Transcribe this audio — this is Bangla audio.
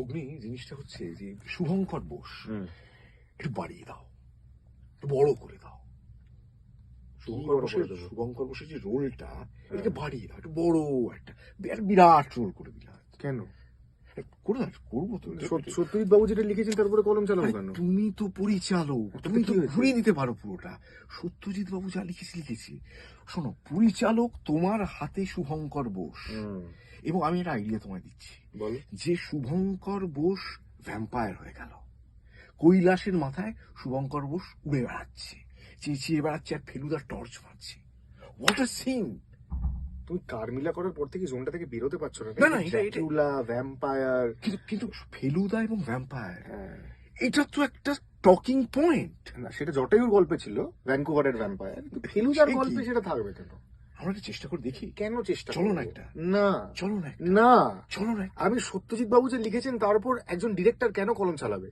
অগ্নি জিনিসটা হচ্ছে যে শুভঙ্কর বোস। একটু বাড়িয়ে দাও একটু বড় করে দাও। শুভঙ্কর বোসের শুভঙ্কর বোসের যে রোলটা এটাকে বাড়িয়ে দাও একটু বড় একটা বিরাট বিরাট রোল করে দিলাম। কেন? করে করব তো সত্যজিৎ বাবু যেটা লিখেছেন তারপরে কলম চালাবো কেন? তুমি তো পরিচালক। তুমি তো ঘুরিয়ে নিতে পারো পুরোটা। সত্যজিৎ বাবু যা লিখেছি লিখেছি। শোনো পরিচালক তোমার হাতে শুভঙ্কর বোস। এবং আমি একটা আইডিয়া তোমায় দিচ্ছি। বলো। যে শুভঙ্কর বোস ভ্যাম্পায়ার হয়ে গেল। কৈলাসের মাথায় শুভঙ্কর বোস উড়ে বেড়াচ্ছে। চেঁচিয়ে বেড়াচ্ছে আর ফেলুদা টর্চ মারছে। হোয়াট আ সিন তুমি কারমিলা করার পর থেকে জোনটা থেকে বেরোতে পারছ না। না, এটা- ভ্যাম্পায়ার কিন্তু কিন্তু ফেলুদা এবং ভ্যাম্পায়ার হ্যাঁ। এটা তো একটা টকিং পয়েন্ট না সেটা জটায়ুর গল্পে ছিল ভ্যানকুভারের ভ্যাম্পায়ার কিন্তু ফেলুদার গল্পে সেটা থাকবে কেন? আমরা একটা চেষ্টা করে দেখি। কেন চেষ্টা চলো না একটা। না। চলো না না। চলো না আমি সত্যজিৎ বাবু যে লিখেছেন তার উপর একজন ডিরেক্টর কেন কলম চালাবে?